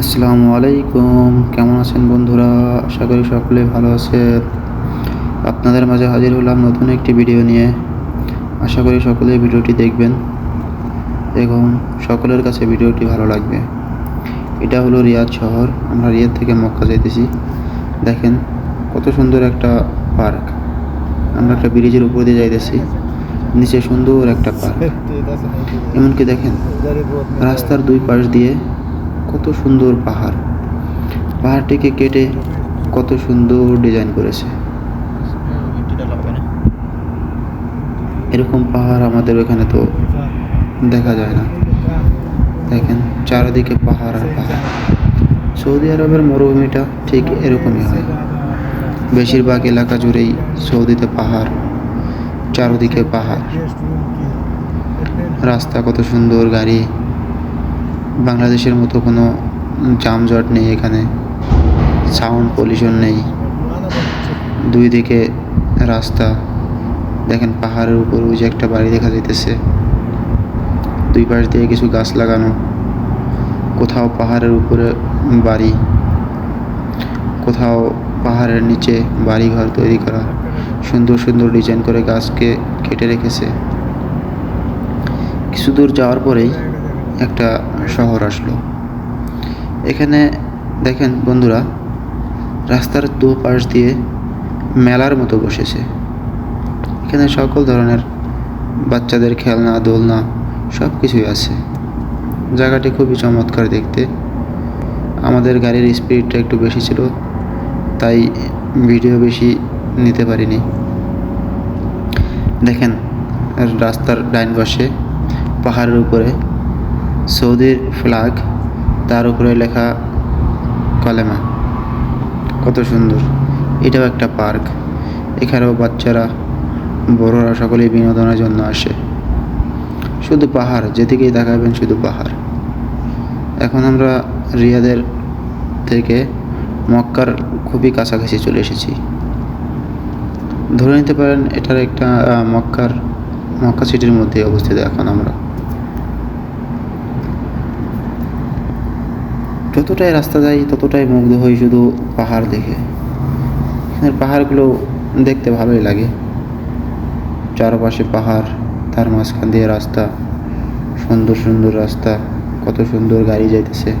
আসসালামু আলাইকুম। কেমন আছেন বন্ধুরা? আশা করি সকলে ভালো আছেন। আপনাদের মাঝে হাজির হলাম নতুন একটি ভিডিও নিয়ে। আশা করি সকলে ভিডিওটি দেখবেন এবং সকলের কাছে ভিডিওটি ভালো লাগবে। এটা হলো রিয়াদ শহর। আমরা রিয়াদ থেকে মক্কা যাইতেছি। দেখেন কত সুন্দর একটা পার্ক। আমরা একটা ব্রিজের উপর দিয়ে যাইতেছি। নিচে সুন্দর একটা পার্ক। এমনকি দেখেন রাস্তার দুই পাশ দিয়ে কত সুন্দর পাহাড়। পাহাড়টিকে কেটে কত সুন্দর ডিজাইন করেছে। এরকম পাহাড় আমাদের এখানে তো দেখা যায় না। দেখেন, চারিদিকে পাহাড় আর পাহাড়। সৌদি আরবের মরুভূমিটা ঠিক এরকমই হয়। বেশিরভাগ এলাকা জুড়েই সৌদিতে পাহাড়, চারদিকে পাহাড়। রাস্তা কত সুন্দর, গাড়ি বাংলাদেশের মতো কোনো যানজট নেই এখানে সাউন্ড পলিউশন নেই। দুই দিকে রাস্তা, দেখেন পাহাড়ের উপর ওই যে একটা বাড়ি দেখা যাইতেছে। দুই পাশ দিয়ে কিছু গাছ লাগানো, কোথাও পাহাড়ের উপরে বাড়ি, কোথাও পাহাড়ের নিচে বাড়ি ঘর তৈরি করা, সুন্দর সুন্দর ডিজাইন করে গাছকে কেটে রেখেছে। কিছু দূর যাওয়ার পরেই একটা শহর আসলো। এখানে দেখেন বন্ধুরা, রাস্তার দু পাশ দিয়ে মেলার মতো বসেছে। এখানে সকল ধরনের বাচ্চাদের খেলনা, দোলনা সব কিছুই আছে। জায়গাটি খুবই চমৎকার দেখতে। আমাদের গাড়ির স্পিডটা একটু বেশি ছিল, তাই ভিডিও বেশি নিতে পারিনি। দেখেন, রাস্তার ডাইন পাশে পাহাড়ের উপরে সৌদির ফ্ল্যাগ, তার উপরে লেখা কলেমা। কত সুন্দর। এটাও একটা পার্ক। এখানেও বাচ্চারা, বড়রা সকলেই বিনোদনের জন্য আসে। শুধু পাহাড়, যেদিকেই দেখাবেন শুধু পাহাড়। এখন আমরা রিয়াদের থেকে মক্কার খুবই কাছাকাছি চলে এসেছি। ধরে নিতে পারেন, এটার একটা মক্কার, মক্কা সিটির মধ্যে অবস্থিত এখন আমরা। যতটাই রাস্তা যাই, ততটাই মুগ্ধ হই শুধু পাহাড় দেখে। এখানের পাহাড়গুলো দেখতে ভালোই লাগে। চারপাশে পাহাড়, তার মাঝখান দিয়ে রাস্তা, সুন্দর সুন্দর রাস্তা, কত সুন্দর গাড়ি যাইতেছে।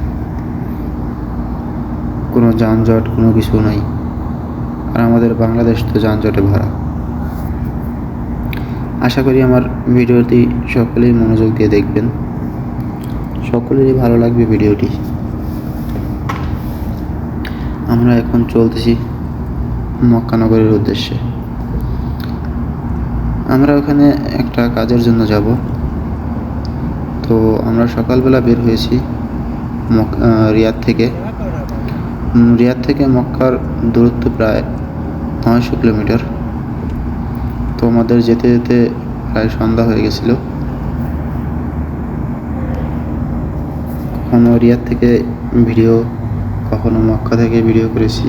কোনো যানজট, কোনো কিছু নাই। আর আমাদের বাংলাদেশ তো যানজটে ভরা। আশা করি আমার ভিডিওটি সকলেই মনোযোগ দিয়ে দেখবেন। সকলেরই ভালো লাগবে ভিডিওটি। আমরা এখন চলতেছি মক্কানগরের উদ্দেশ্যে। আমরা ওখানে একটা কাজের জন্য যাব। তো আমরা সকালবেলা বের হয়েছি রিয়াদ থেকে। রিয়াদ থেকে মক্কার দূরত্ব প্রায় নয়শো কিলোমিটার। তো আমাদের যেতে যেতে প্রায় সন্ধ্যা হয়ে গেছিল। কখনো রিয়াদ থেকে ভিডিও কখনো মক্কা থেকে ভিডিও করেছি।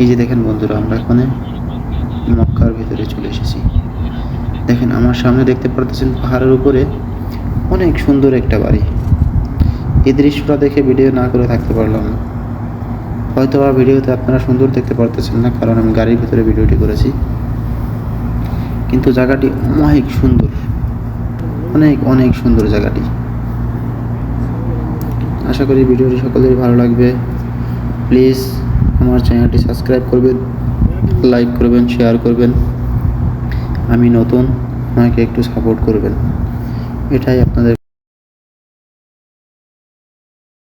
এই যে দেখেন বন্ধুরা, আমরা এখানে মক্কার ভিতরে চলে এসেছি। দেখেন, আমার সামনে দেখতে পারতেছেন পাহাড়ের উপরে অনেক সুন্দর একটা বাড়ি। এই দৃশ্যটা দেখে ভিডিও না করে থাকতে পারলাম। না হয়তো বা ভিডিওতে আপনারা সুন্দর দেখতে পারতেছেন না, কারণ আমি গাড়ির ভিতরে ভিডিওটি করেছি। কিন্তু জায়গাটি অনেক সুন্দর। অনেক অনেক সুন্দর জায়গাটি। আশা করি ভিডিওটি সকলের ভালো লাগবে। প্লিজ আমার চ্যানেলটি সাবস্ক্রাইব করবেন লাইক করবেন শেয়ার করবেন। আমি নতুন, আমাকে একটু সাপোর্ট করবেন। এটাই আপনাদের